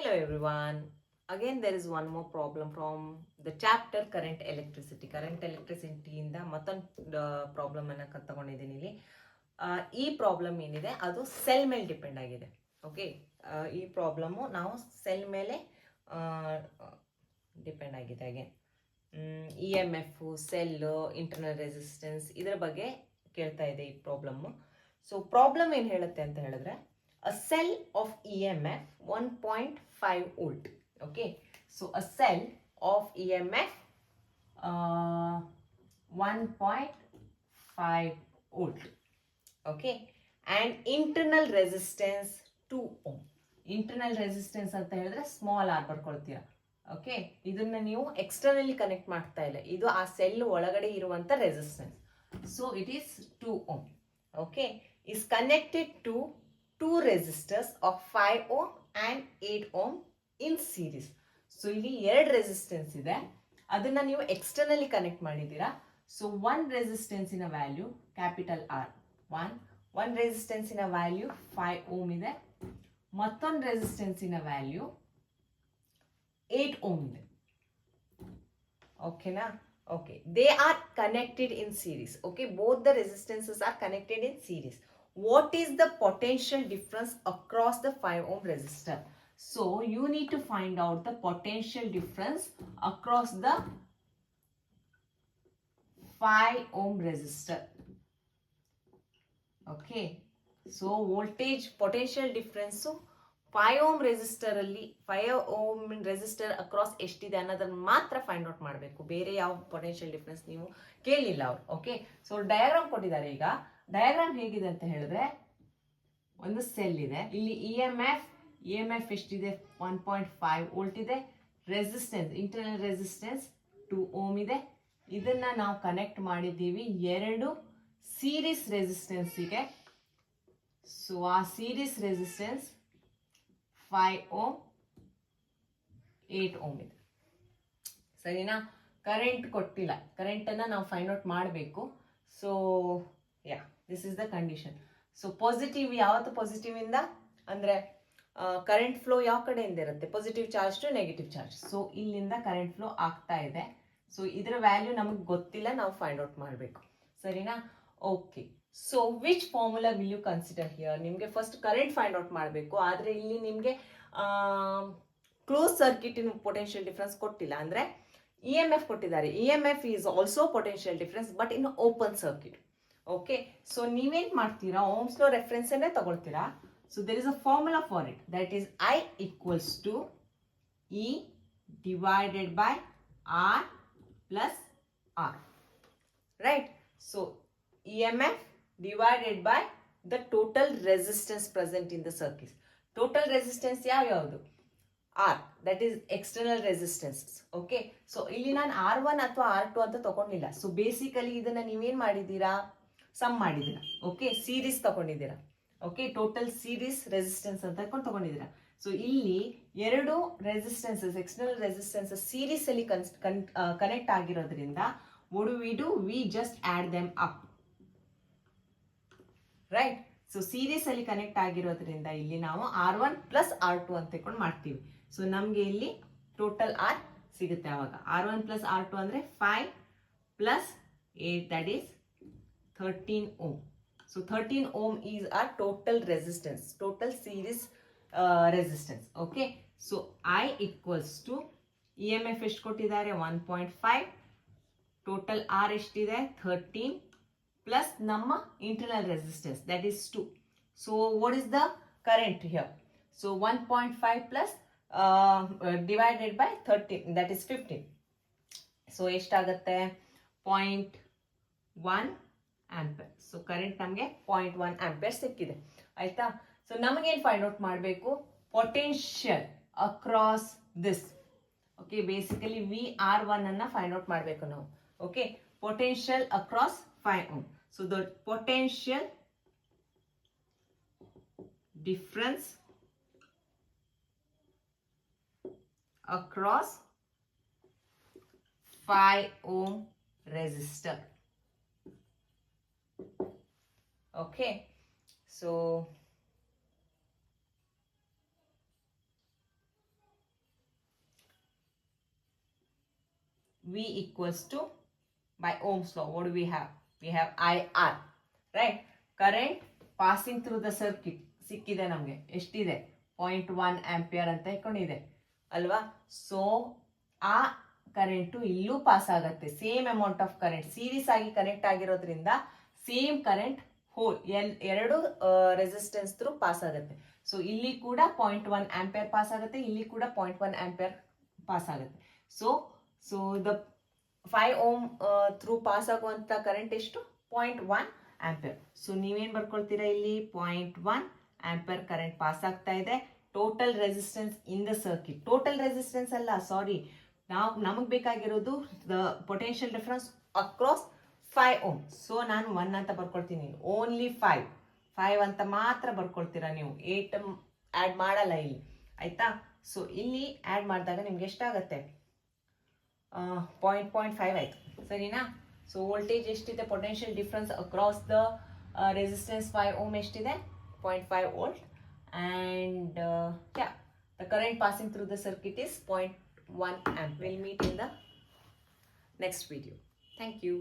Hello, everyone. Again, there is one more problem from the chapter, current electricity. Current electricity ಇಂದ ಮತ್ತೊಂದು problem ಅನ್ನ ತಗೊಂಡಿದ್ದೀನಿ ಇಲ್ಲಿ. ಈ ಪ್ರಾಬ್ಲಮ್ ಏನಿದೆ, ಅದು ಸೆಲ್ ಮೇಲೆ ಡಿಪೆಂಡ್ ಆಗಿದೆ. ಓಕೆ ಈ ಪ್ರಾಬ್ಲಮ್ಮು ನಾವು ಸೆಲ್ ಮೇಲೆ ಡಿಪೆಂಡ್ ಆಗಿದೆ ಹಾಗೆ. E M F cell internal resistance ಇದರ ಬಗ್ಗೆ ಕೇಳ್ತಾ ಇದೆ ಈ ಪ್ರಾಬ್ಲಮ್ಮು ಸೊ ಪ್ರಾಬ್ಲಮ್ ಏನು ಹೇಳುತ್ತೆ ಅಂತ ಹೇಳಿದ್ರೆ a cell of EMF 1.5 volt. Okay, so a cell of EMF uh, 1.5 volt. Okay, and internal resistance 2 ohm. Internal resistance ಅಂತ ಹೇಳಿದ್ರೆ ಸ್ಮಾಲ್ ಆರ್ ಬರ್ಕೊಳ್ತೀರಾ ಓಕೆ ಇದನ್ನ ನೀವು ಎಕ್ಸ್ಟರ್ನಲಿ ಕನೆಕ್ಟ್ ಮಾಡ್ತಾ ಇಲ್ಲ ಇದು ಆ ಸೆಲ್ ಒಳಗಡೆ ಇರುವಂತ resistance so it is two ohm okay is connected to two resistors of 5 ohm and 8 ohm in series. So ಇಲ್ಲಿ ಎರಡು ರೆಸಿಸ್ಟೆನ್ಸ್ ಇದೆ. ಅದನ್ನು ನೀವು ಎಕ್ಸ್ಟರ್ನಲಿ ಕನೆಕ್ಟ್ ಮಾಡಿದ್ದೀರಾ? So one ರೆಸಿಸ್ಟೆನ್ಸಿನ value capital R one one ರೆಸಿಸ್ಟೆನ್ಸಿನ value five ohm ಇದೆ. ಮತ್ತೊಂದು ರೆಸಿಸ್ಟೆನ್ಸಿನ value eight ohm ಇದೆ. ಓಕೆನಾ okay they are connected in series okay both the resistances are connected in series what is the potential difference across the 5 ohm resistor so you need to find out the potential difference across the 5 ohm resistor okay so voltage potential difference so 5 ohm resistor ಅಲ್ಲಿ five ohm resistor across ಎಷ್ಟಿದೆ ಅನ್ನೋದನ್ನ ಮಾತ್ರ find out ಮಾಡಬೇಕು ಬೇರೆ ಯಾವ potential difference ನೀವು ಕೇಳಲಿಲ್ಲ ಅವ್ರು ಓಕೆ ಸೊ ಡಯಾಗ್ರಾಮ್ ಕೊಟ್ಟಿದ್ದಾರೆ ಈಗ ಡಯಾಗ್ರಾಮ್ ಹೇಗಿದೆ ಅಂತ ಹೇಳಿದ್ರೆ ಒಂದು ಸೆಲ್ ಇದೆ. ಇಲ್ಲಿ E M F E M F ಎಷ್ಟಿದೆ? ಒನ್ ಪಾಯಿಂಟ್ ಫೈವ್ ವೋಲ್ಟ್ ಇದೆ. Resistance internal resistance two ohm ಇದೆ. ಇದನ್ನ ನಾವು ಕನೆಕ್ಟ್ ಮಾಡಿದ್ದೀವಿ ಎರಡು ಸೀರೀಸ್ ರೆಸಿಸ್ಟೆನ್ಸಿಗೆ ಸೊ ಆ series resistance five ohm eight ohm ಇದೆ. ಸರಿನಾ? ಕರೆಂಟ್ ಕೊಟ್ಟಿಲ್ಲ. ಕರೆಂಟನ್ನು ನಾವು ಫೈಂಡ್ ಔಟ್ ಮಾಡಬೇಕು. So ya this is the condition so positive ಯಾವತ್ತು ಪಾಸಿಟಿವಿಂದ ಅಂದರೆ ಕರೆಂಟ್ ಫ್ಲೋ ಯಾವ ಕಡೆಯಿಂದ ಇರುತ್ತೆ? Positive charge to negative charge so ಇಲ್ಲಿಂದ ಕರೆಂಟ್ ಫ್ಲೋ ಆಗ್ತಾ ಇದೆ. ಸೊ ಇದರ ವ್ಯಾಲ್ಯೂ ನಮಗೆ ಗೊತ್ತಿಲ್ಲ, ನಾವು ಫೈಂಡ್ ಔಟ್ ಮಾಡಬೇಕು. ಸರಿನಾ? Okay so which formula will you consider here ನಿಮಗೆ ಫಸ್ಟ್ ಕರೆಂಟ್ ಫೈಂಡ್ ಔಟ್ ಮಾಡಬೇಕು. ಆದರೆ ಇಲ್ಲಿ ನಿಮಗೆ ಕ್ಲೋಸ್ ಸರ್ಕಿಟಿನ ಪೊಟೆನ್ಷಿಯಲ್ ಡಿಫ್ರೆನ್ಸ್ ಕೊಟ್ಟಿಲ್ಲ. ಅಂದರೆ ಇ ಎಂ ಎಫ್ ಕೊಟ್ಟಿದ್ದಾರೆ. E M F is also potential difference but in open circuit okay so ನೀವೇನು ಮಾಡ್ತೀರಾ? ಓಮ್ಸ್ ಲೋ ರೆಫರೆನ್ಸನ್ನೇ ತಗೊಳ್ತೀರಾ? So there is a formula for it that is I equals to E divided by R plus R right so E M F divided by the total resistance present in the circuit total resistance ಯಾವ್ಯಾವುದು are that is external resistance okay so ಇಲ್ಲಿ ನಾನು R one ಅಥವಾ R two ಅಂತ ತಗೊಂಡಿಲ್ಲ. So basically ಇದನ್ನ ನೀವೇನು ಮಾಡಿದ್ದೀರಾ? Sum ಮಾಡಿದ್ದೀರಾ? ಓಕೆ ಸೀರೀಸ್ ತಗೊಂಡಿದ್ದೀರಾ? ಓಕೆ ಟೋಟಲ್ ಸೀರೀಸ್ ರೆಸಿಸ್ಟೆನ್ಸ್ ಅಂತ ಹಾಕೊಂಡು ತಗೊಂಡಿದ್ದೀರಾ? ಸೊ ಇಲ್ಲಿ ಎರಡು ರೆಸಿಸ್ಟೆನ್ಸಸ್ ಎಕ್ಸ್ಟರ್ನಲ್ ರೆಸಿಸ್ಟೆನ್ಸಸ್ ಸೀರೀಸ್ ಅಲ್ಲಿ ಕನೆಕ್ಟ್ ಆಗಿರೋದ್ರಿಂದ would we do we just add them them right so series ಅಲ್ಲಿ ಕನೆಕ್ಟ್ ಆಗಿರೋದ್ರಿಂದ ಇಲ್ಲಿ ನಾವು R one plus R two ಅಂತ ತಗೊಂಡು ಮಾಡ್ತೀವಿ. ಸೊ ನಮಗೆ ಇಲ್ಲಿ ಟೋಟಲ್ ಆರ್ ಸಿಗುತ್ತೆ ಅವಾಗ R one plus R two ಅಂದರೆ five plus eight that is thirteen ohm so thirteen ohm is R total resistance total series resistance okay so I equals to E M F ಎಷ್ಟು ಕೊಟ್ಟಿದ್ದಾರೆ one point five total R ಎಷ್ಟಿದೆ thirteen plus ನಮ್ಮ internal resistance that is two so what is the current here so one point five plus divided by thirteen that is fifteen so ಎಷ್ಟಾಗುತ್ತೆ? Point one ampere so current ನಮಗೆ point one ampere ಸಿಕ್ಕಿದೆ. ಆಯ್ತಾ? So ನಮಗೇನು find out ಮಾಡಬೇಕು? Potential across this okay basically V R one ಅನ್ನ find out ಮಾಡಬೇಕು ನಾವು. Okay potential across five ohm so the potential difference across five ohm resistor okay so V equals to by Ohm's law. What do we have? We have IR, right? Current passing through the circuit. ಸಿಕ್ಕಿದೆ ನಮಗೆ. ಎಷ್ಟಿದೆ? Point one ampere ಅಂತ ಇಟ್ಕೊಂಡಿದೆ. ಅಲ್ವಾ? So ಆ current ಇಲ್ಲೂ pass ಆಗುತ್ತೆ. Same amount of current series ಆಗಿ connect ಆಗಿರೋದ್ರಿಂದ ಸೇಮ್ ಕರೆಂಟ್ ಹೋಲ್ ಎಲ್, ಎರಡು ರೆಸಿಸ್ಟೆನ್ಸ್ ಥ್ರೂ ಪಾಸ್ ಆಗುತ್ತೆ. ಸೊ ಇಲ್ಲಿ ಕೂಡ ಪಾಯಿಂಟ್ ಒನ್ ಆಂಪಿಯರ್ ಪಾಸ್ ಆಗುತ್ತೆ, ಇಲ್ಲಿ ಕೂಡ ಪಾಯಿಂಟ್ ಒನ್ ಆಂಪಿಯರ್ ಪಾಸ್ ಆಗುತ್ತೆ. So so the five ohm through pass ಆಗುವಂಥ ಕರೆಂಟ್ ಎಷ್ಟು? ಪಾಯಿಂಟ್ ಒನ್ ಆಂಪಿಯರ್ ಸೊ ನೀವೇನು ಬರ್ಕೊಳ್ತೀರಾ ಇಲ್ಲಿ? Point one ampere current pass ಆಗ್ತಾ ಇದೆ. Total resistance in the circuit total resistance ಅಲ್ಲ ಸಾರಿ ನಾವು, ನಮಗೆ ಬೇಕಾಗಿರೋದು the potential difference across five ohm. So ನಾನು ಒನ್ ಅಂತ ಬರ್ಕೊಳ್ತೀನಿ. ಓನ್ಲಿ ಫೈವ್ ಫೈವ್ ಅಂತ ಮಾತ್ರ ಬರ್ಕೊಳ್ತೀರಾ ನೀವು. ಏಟ್ ಆ್ಯಡ್ ಮಾಡಲ್ಲ ಇಲ್ಲಿ. ಆಯ್ತಾ? ಸೊ ಇಲ್ಲಿ ಆ್ಯಡ್ ಮಾಡಿದಾಗ ನಿಮ್ಗೆ ಎಷ್ಟಾಗತ್ತೆ? ಪಾಯಿಂಟ್ ಪಾಯಿಂಟ್ ಫೈವ್ ಆಯಿತು. ಸರಿನಾ? ಸೊ ವೋಲ್ಟೇಜ್ ಎಷ್ಟಿದೆ? Potential difference across the resistance five ohm ಎಷ್ಟಿದೆ? Point five volt and ya the current passing through the circuit is point one amp will meet in the next video thank you